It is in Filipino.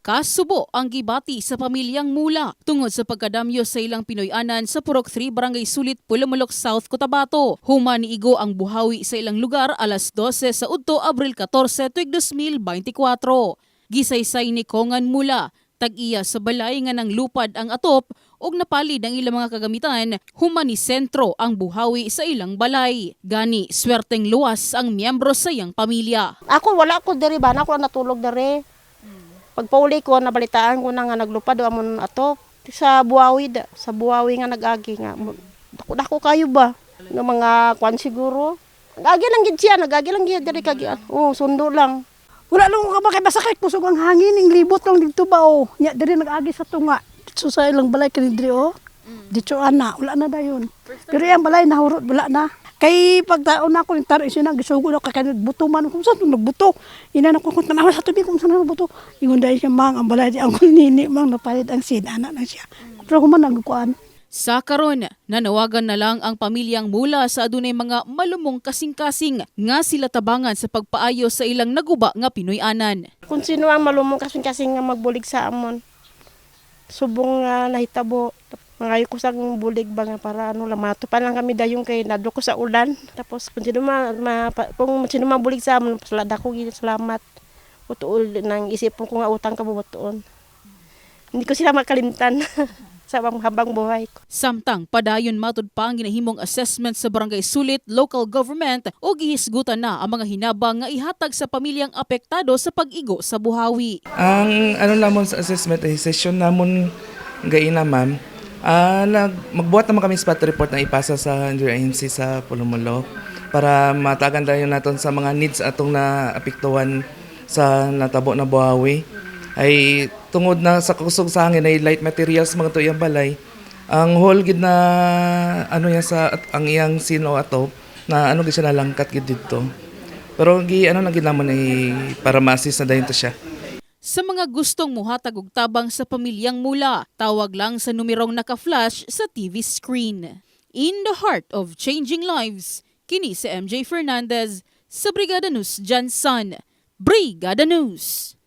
Kasubo ang gibati sa pamilyang mula tungod sa pagkadamyo sa ilang Pinoy-anan sa Purok 3 Barangay Sulit, Pulumulok South, Cotabato. Human iigo ang buhawi sa ilang lugar alas 12 sa Udto, Abril 14, tuig 2024. Gisaysay ni Kongan Mula, tag-iya sa balay nga ng lupad ang atop ug napalid ang ilang mga kagamitan human ni sentro ang buhawi sa ilang balay. Gani swerteng luwas ang miyembro sa iyang pamilya. Ako wala ko diri ba na ako natulog diri. Pagpauli ko nabalitaan ko na nga naglupad do amon ato sa Buawi da, sa Buawi nga nagagi nga. Dako dako kayo ba? No mga kwan siguro. Nagagi lang gid siya, nagagi lang gid diri kagi. Oh, sundo lang. Wala lang ka ba kay masakit kusog ang hangin ing libot lang dito ba o. Nya diri nag-agi sa tunga. Dito sa ilang balay kani diri o. Dito ana, wala na dayon. Pero yung balay nahurot wala na. Kay pagtaon ako ni taro siya nagisugod ako kay buto man kung saan nagbuto. Ina na ko kung tanawa sa tubig kung saan nagbuto. Ingon dahil siya mang ang balay di ang nini mang napalit ang sin ana na siya. Pero human nagkuan. Sa karon, nanawagan na lang ang pamilyang mula sa adunay mga malumong kasing-kasing nga sila tabangan sa pagpaayo sa ilang naguba nga Pinoy-anan. Kung sino ang malumong kasing kasing nga magbulig sa amon. Subong nga nahitabo. Mga ko sa bulig ba nga para ano lang matupan lang kami dayong kay nadlo ko sa ulan. Tapos kung sino ma, ma pa- kung sino mabulig sa amon, salada ko gid salamat. Utuol nang isipon ko nga utang ka bubuton. Hindi ko sila makalimtan sa habang, buhay ko. Samtang padayon matud pa ang ginahimong assessment sa barangay Sulit local government o gihisgutan na ang mga hinabang nga ihatag sa pamilyang apektado sa pag-igo sa buhawi. Ang ano namon sa assessment ay session namon gaina ma'am. Ah, nag magbuhat naman kami spot report na ipasa sa NDRNC sa Pulumulo para matagan tayo naton sa mga needs atong na apektuhan sa natabo na buhawi. Ay tungod na sa kusog sa hangin ay light materials mga tuyang balay. Ang whole gid na ano yan sa at- ang iyang sino ato na ano gid siya nalangkat gid dito. Pero gi ano na gid namon ay para ma-assist na dayon to siya. Sa mga gustong muhatag og tabang sa pamilyang mula, tawag lang sa numerong naka-flash sa TV screen. In the heart of changing lives, kini si MJ Fernandez sa Brigada News Jansan. Brigada News.